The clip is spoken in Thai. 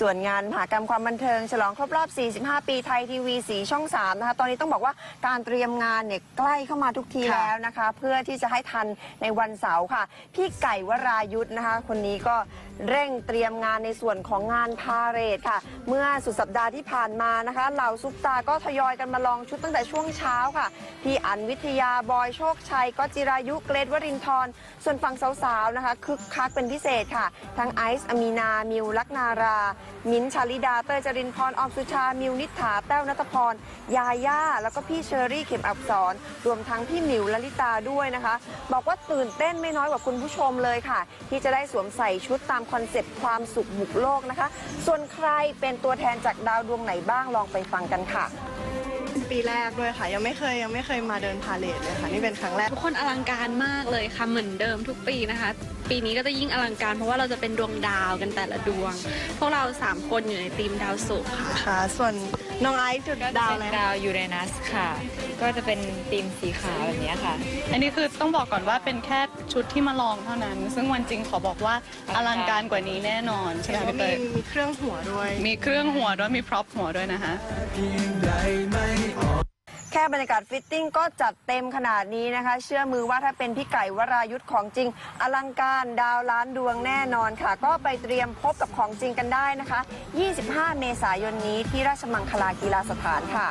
ส่วนงานมหากรรมความบันเทิง ฉลองครบรอบ 45 ปีไทยทีวีสีช่อง 3 นะคะ ตอนนี้ต้องบอกว่าการเตรียมงานเนี่ยใกล้เข้ามาทุกทีค่ะ แล้วนะคะ เพื่อที่จะให้ทันในวันเสาร์ค่ะ พี่ไก่วรายุทธ์นะคะ คนนี้ก็เร่งเตรียมงานในส่วนของงานพาเหรดค่ะ เมื่อสุดสัปดาห์ที่ผ่านมานะคะเหล่าซุปตาก็ทยอยกันมาลองชุดตั้งแต่ช่วงเช้าค่ะ พี่อันวิทยาบอยโชคชัยก็จิรายุเกรทวรินทร์ส่วนฝั่งสาวๆนะคะคึกคักเป็นพิเศษค่ะ ทั้งไอซ์อมีนามิวลักนารามิ้นชาลิดา เตยจรินพรออมสุชา มิวนิษฐา แต้วนัทพร ยาย่า แล้วก็พี่เชอรี่เข็มอับสรรวมทั้งพี่หมิวลลิตาด้วยนะคะ บอกว่าตื่นเต้นไม่น้อยกว่าคุณผู้ชมเลยค่ะ ที่จะได้สวมใส่ชุดตามคอนเซ็ปต์ความสุขบุกโลกนะคะ ส่วนใครเป็นตัวแทนจากดาวดวงไหนบ้างลองไปฟังกันค่ะ ปีแรกด้วยค่ะ ยังไม่เคยยังไม่เคยมาเดินพาเลทเลยค่ะ นี่เป็นครั้งแรก ทุกคนอลังการมากเลยค่ะเหมือนเดิมทุกปีนะคะ ปีนี้ก็จะยิ่งอลังการ เพราะว่าเราจะเป็นดวงดาวกันแต่ละดวง พวกเราสามคนอยู่ในทีมดาวศุกร์ค่ะค่ะ ส่วนน้องไอซ์จุดก็ดาวเป็อะไรนดาวยูเรนัสค่ะ ก็จะเป็นธีมสีขาวแบบนี้ค่ะ อันนี้คือต้องบอกก่อนว่าเป็นแค่ชุดที่มาลองเท่านั้น ซึ่งวันจริงขอบอกว่าอลังการกว่านี้แน่นอนใช่ไหมแล้วพี่เตมียมีเครื่องหัวด้วย มีเครื่องหัวด้วยมีพร็อพหัวด้วยนะคะ แค่บรรยากาศฟิตติ้งก็จัดเต็มขนาดนี้นะคะ เชื่อมือว่าถ้าเป็นพี่ไก่วรายุทธ์ของจริง อลังการดาวล้านดวงแน่นอนค่ะ ก็ไปเตรียมพบกับของจริงกันได้นะคะ 25 เมษายนนี้ที่ราชมังคลากีฬาสถานค่ะ